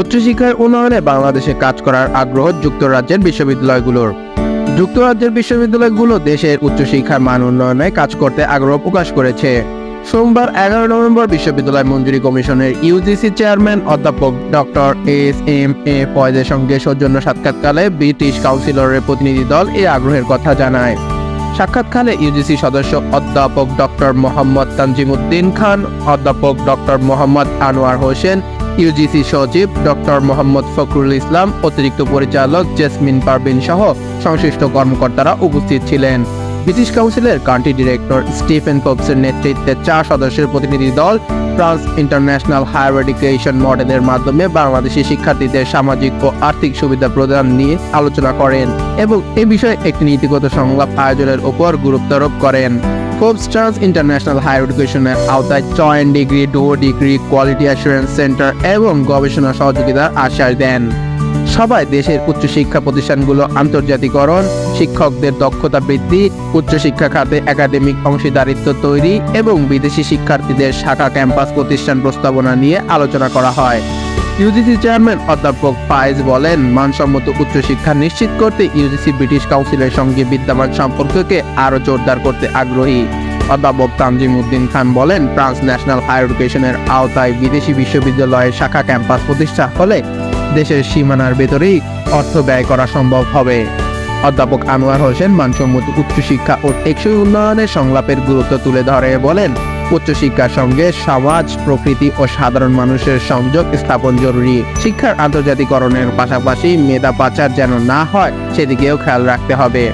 উচ্চশিক্ষার উন্নয়নে বাংলাদেশে কাজ করার আগ্রহ যুক্তরাজ্যের বিশ্ববিদ্যালয়গুলোর। যুক্তরাজ্যের বিশ্ববিদ্যালয়গুলো দেশের উচ্চশিক্ষার মান উন্নয়নে কাজ করতে আগ্রহ প্রকাশ করেছে। সোমবার এগারো নভেম্বর বিশ্ববিদ্যালয় মঞ্জুরি কমিশনের ইউজিসি চেয়ারম্যান অধ্যাপক ডক্টর এস এম এ ফয়েজের সঙ্গে সৌজন্য সাক্ষাৎকালে ব্রিটিশ কাউন্সিলরের প্রতিনিধি দল এই আগ্রহের কথা জানায়। সাক্ষাৎকালে ইউজিসি সদস্য অধ্যাপক ডক্টর মোহাম্মদ তানজিমুদ্দিন খান, অধ্যাপক ডক্টর মোহাম্মদ আনোয়ার হোসেন ইউজিসি সচিব ডক্টর মোহাম্মদ ফখরুল ইসলাম, অতিরিক্ত পরিচালক জেসমিন পারভিন সহ সংশ্লিষ্ট কর্মকর্তারা উপস্থিত ছিলেন। ব্রিটিশ কাউন্সিলের কান্ট্রি ডিরেক্টর স্টিফেন পপসের নেতৃত্বে চার সদস্যের প্রতিনিধি দল ফ্রান্স ইন্টারন্যাশনাল হায়ার এডুকেশন মডেলের মাধ্যমে বাংলাদেশি শিক্ষার্থীদের সামাজিক ও আর্থিক সুবিধা প্রদান নিয়ে আলোচনা করেন এবং এ বিষয়ে একটি নীতিগত সংলাপ আয়োজনের উপর গুরুত্বারোপ করেন। ফোর্বস ট্রান্স ইন্টারন্যাশনাল হায়ার এডুকেশনের আওতায় জয়েন্ট ডিগ্রি ডো ডিগ্রি কোয়ালিটি অ্যাসুরেন্স সেন্টার এবং গবেষণা সহযোগিতার আশ্বাস দেন। সবাই দেশের উচ্চশিক্ষা প্রতিষ্ঠানগুলো আন্তর্জাতিকরণ, শিক্ষকদের দক্ষতা বৃদ্ধি, উচ্চশিক্ষা খাতে একাডেমিক অংশীদারিত্ব তৈরি এবং বিদেশি শিক্ষার্থীদের শাখা ক্যাম্পাস প্রতিষ্ঠান প্রস্তাবনা নিয়ে আলোচনা করা হয়। ইউজিসি চেয়ারম্যান অধ্যাপক পায়েজ বলেন, মানসম্মত উচ্চশিক্ষা নিশ্চিত করতে ইউজিসি ব্রিটিশ কাউন্সিলের সঙ্গে বিদ্যমান সম্পর্ককে আরও জোরদার করতে আগ্রহী। অধ্যাপক তানজিম উদ্দিন খান বলেন ফ্রান্স ন্যাশনাল হায়ার এডুকেশনের আওতায় বিদেশি বিশ্ববিদ্যালয়ের শাখা ক্যাম্পাস প্রতিষ্ঠা হলে দেশের সীমানার ভেতরেই অর্থ ব্যয় করা সম্ভব হবে। অধ্যাপক আনোয়ার হোসেন, মানসম্মত উচ্চশিক্ষা ও টেকসই উন্নয়নের সংলাপের গুরুত্ব তুলে ধরে বলেন উচ্চশিক্ষার সঙ্গে সমাজ, প্রকৃতি ও সাধারণ মানুষের সংযোগ স্থাপন জরুরি। শিক্ষার আন্তর্জাতিকরণের পাশাপাশি মেধা পাচার যেন না হয়, সেদিকেও খেয়াল রাখতে হবে।